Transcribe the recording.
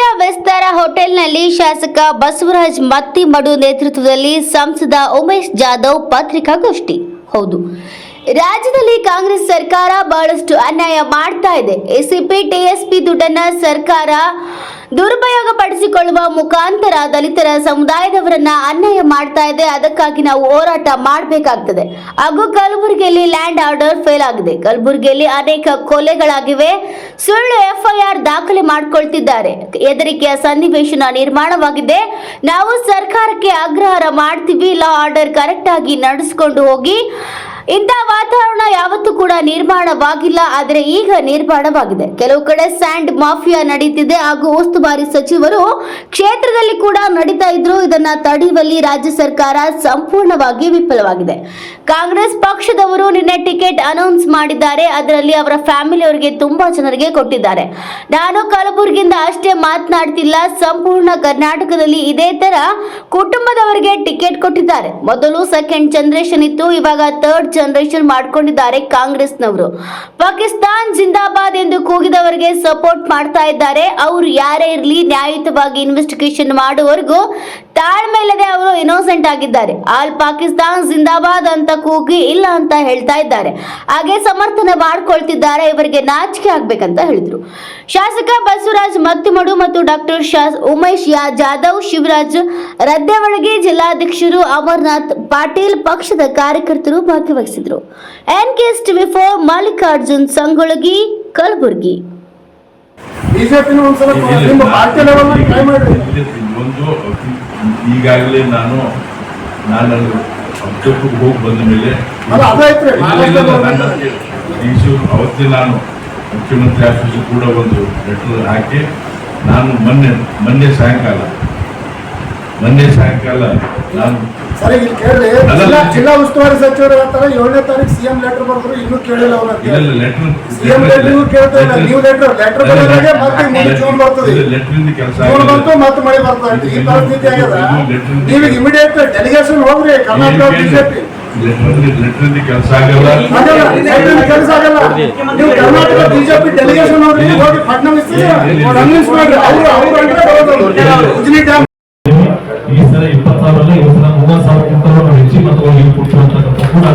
ಹುಬ್ಬಳ್ಳಿಯ ವಿಸ್ತಾರ ಹೋಟೆಲ್ನಲ್ಲಿ ಶಾಸಕ ಬಸವರಾಜ್ ಮತ್ತಿಮಡು ನೇತೃತ್ವದಲ್ಲಿ ಸಂಸದ ಉಮೇಶ್ ಜಾಧವ್ ಪತ್ರಿಕಾಗೋಷ್ಠಿ. ಹೌದು. ರಾಜ್ಯದಲ್ಲಿ ಕಾಂಗ್ರೆಸ್ ಸರ್ಕಾರ ಬಹಳಷ್ಟು ಅನ್ಯಾಯ ಮಾಡ್ತಾ ಇದೆ. ಎಸಿಪಿ, ಟಿಎಸ್ಪಿ ದುಡ್ಡನ್ನ ಸರ್ಕಾರ ದುರುಪಯೋಗ ಪಡಿಸಿಕೊಳ್ಳುವ ಮುಖಾಂತರ ದಲಿತರ ಸಮುದಾಯದವರನ್ನ ಅನ್ಯಾಯ ಮಾಡ್ತಾ ಇದೆ. ಅದಕ್ಕಾಗಿ ನಾವು ಹೋರಾಟ ಮಾಡಬೇಕಾಗ್ತದೆ. ಹಾಗೂ ಕಲಬುರಗಿಯಲ್ಲಿ ಲ್ಯಾಂಡ್ ಆರ್ಡರ್ ಫೇಲ್ ಆಗಿದೆ. ಕಲಬುರಗಿಯಲ್ಲಿ ಅನೇಕ ಕೊಲೆಗಳಾಗಿವೆ. ಸುಳ್ಳು ಎಫ್ಐಆರ್ ದಾಖಲೆ ಮಾಡ್ಕೊಳ್ತಿದ್ದಾರೆ. ಹೆದರಿಕೆಯ ಸನ್ನಿವೇಶನ ನಿರ್ಮಾಣವಾಗಿದೆ. ನಾವು ಸರ್ಕಾರಕ್ಕೆ ಆಗ್ರಹ ಮಾಡ್ತೀವಿ. ಲಾ ಆರ್ಡರ್ ಕರೆಕ್ಟ್ ಆಗಿ ನಡೆಸ್ಕೊಂಡು ಹೋಗಿ ಇಂಥ ವಾತಾವರಣ ಯಾವತ್ತೂ ಕೂಡ ನಿರ್ಮಾಣವಾಗಿಲ್ಲ, ಆದರೆ ಈಗ ನಿರ್ಮಾಣವಾಗಿದೆ. ಕೆಲವು ಕಡೆ ಸ್ಯಾಂಡ್ ಮಾಫಿಯಾ ನಡೀತಿದೆ ಹಾಗೂ ಉಸ್ತುವಾರಿ ಸಚಿವರು ಕ್ಷೇತ್ರದಲ್ಲಿ ಕೂಡ ನಡೀತಾ ಇದ್ರು, ಇದನ್ನ ತಡೆಯುವಲ್ಲಿ ರಾಜ್ಯ ಸರ್ಕಾರ ಸಂಪೂರ್ಣವಾಗಿ ವಿಫಲವಾಗಿದೆ. ಕಾಂಗ್ರೆಸ್ ಪಕ್ಷದವರು ನಿನ್ನೆ ಟಿಕೆಟ್ ಅನೌನ್ಸ್ ಮಾಡಿದ್ದಾರೆ, ಅದರಲ್ಲಿ ಅವರ ಫ್ಯಾಮಿಲಿ ಅವರಿಗೆ ತುಂಬಾ ಜನರಿಗೆ ಕೊಟ್ಟಿದ್ದಾರೆ. ನಾನು ಕಲಬುರಗಿಯಿಂದ ಅಷ್ಟೇ ಮಾತನಾಡ್ತಿಲ್ಲ, ಸಂಪೂರ್ಣ ಕರ್ನಾಟಕದಲ್ಲಿ ಇದೇ ತರ ಕುಟುಂಬದವರಿಗೆ ಟಿಕೆಟ್ ಕೊಟ್ಟಿದ್ದಾರೆ. ಮೊದಲು ಸೆಕೆಂಡ್ ಜನರೇಷನ್ ಇತ್ತು, ಇವಾಗ ಥರ್ಡ್ ಜನರೇಷನ್ ಮಾಡ್ಕೊಂಡಿದ್ದಾರೆ ಕಾಂಗ್ರೆಸ್ನವರು ಪಾಕಿಸ್ತಾನ್ ಜಿಂದಾಬಾದ್ ಎಂದು ಕೂಗಿದವರಿಗೆ ಸಪೋರ್ಟ್ ಮಾಡ್ತಾ ಇದ್ದಾರೆ. ಅವರು ಯಾರೇ ಇರಲಿ ನ್ಯಾಯಯುತವಾಗಿ ಇನ್ವೆಸ್ಟಿಗೇಷನ್ ಮಾಡುವವರೆಗೂ ತಾಳ್ಮೆ ಇಲ್ಲದೆ ಅವರು ಇನ್ನೋಸೆಂಟ್ ಆಗಿದ್ದಾರೆ. ಆಲ್ ಪಾಕಿಸ್ತಾನ್ ಜಿಂದಾಬಾದ್ ಅಂತ ಕೂಗಿ ಇಲ್ಲ ಅಂತ ಹೇಳ್ತಾ ಇದ್ದಾರೆ. ಹಾಗೆ ಸಮರ್ಥನೆ ಮಾಡ್ಕೊಳ್ತಿದ್ದಾರೆ ಇವರಿಗೆ ನಾಚಿಕೆ ಆಗ್ಬೇಕಂತ ಹೇಳಿದ್ರು. ಶಾಸಕ ಬಸವರಾಜ್ ಮತ್ತಿಮಡು ಮತ್ತು ಡಾಕ್ಟರ್ ಉಮೇಶ್ ಯಾ ಜಾಧವ್ ಶಿವರಾಜ್ ರದ್ದೆವಳಗಿ ಜಿಲ್ಲಾಧ್ಯಕ್ಷರು ಅಮರ್ನಾಥ್ ಪಾಟೀಲ್ ಪಕ್ಷದ ಕಾರ್ಯಕರ್ತರು ಭಾಗವಹಿಸಿದ್ರು N K S TV four Mallikarjun Sangolagi Kalaburagi. ಬಿಜೆಪಿನ ಈಗಾಗಲೇ ನಾನು ನಾನು ಪಕ್ಷಕ್ಕೆ ಹೋಗಿ ಬಂದ ಮೇಲೆ ಇಶ್ಯೂ ಅವತ್ತೇ ನಾನು ಮುಖ್ಯಮಂತ್ರಿ ಆಫೀಸ್ ಕೂಡ ಒಂದು ಲೆಟರ್ ಹಾಕಿ ನಾನು ಮೊನ್ನೆ ಮೊನ್ನೆ ಸಾಯಂಕಾಲ ಮೊನ್ನೆ ಸಾಯಂಕಾಲ ನಾನು ಸರಿ ಇಲ್ಲಿ ಅಲ್ಲ, ಜಿಲ್ಲಾ ಉಸ್ತುವಾರಿ ಸಚಿವರು ಹೇಳ್ತಾರೆ ಏಳನೇ ತಾರೀಕು ಸಿಎಂ ಲೆಟರ್ ಬರ್ತಾರೆ ಇನ್ನೂ ಕೇಳಿಲ್ಲ ಅವ್ರ ಇಲ್ಲ ಲೆಟರ್ ಸಿಎಂ ಲೆಟರ್ ಕೇಳ್ತಾ ಇಲ್ಲ ನೀವು ಲೆಟರ್ ಲೆಟರ್ ಬರೋದಾಗೆ ಮತ್ತೆ ಮುಂದೆ ಜೂನ್ ಬರ್ತದೆ. ಲೆಟರ್ ಕೆಲಸ ಜೂನ್ ಬಂತು ಮತ್ತೆ ಮಳೆ ಬರ್ತಾ ಈ ಪರಿಸ್ಥಿತಿ ಆಗ್ಯದ ನೀವು ಇಮಿಡಿಯೇಟ್ ಡೆಲಿಗೇಷನ್ ಹೋಗ್ರಿ ಕರ್ನಾಟಕ ಬಿಜೆಪಿ ಲೆಟರ್ ಕೆಲಸ ಆಗಲ್ಲ. ಆಗಲ್ಲ ಕೆಲಸ ಆಗಲ್ಲ. ನೀವು ಕರ್ನಾಟಕ ಬಿಜೆಪಿ ಡೆಲಿಗೇಷನ್ ಹೋಗಿ ಫಡ್ನವೀಸ್ ಅವರು ಅವರು ಅವ್ರು ಅವ್ರು ಕೊಡ್ತೀವಿ ಅಂತಕ್ಕಂಥ ಕೂಡ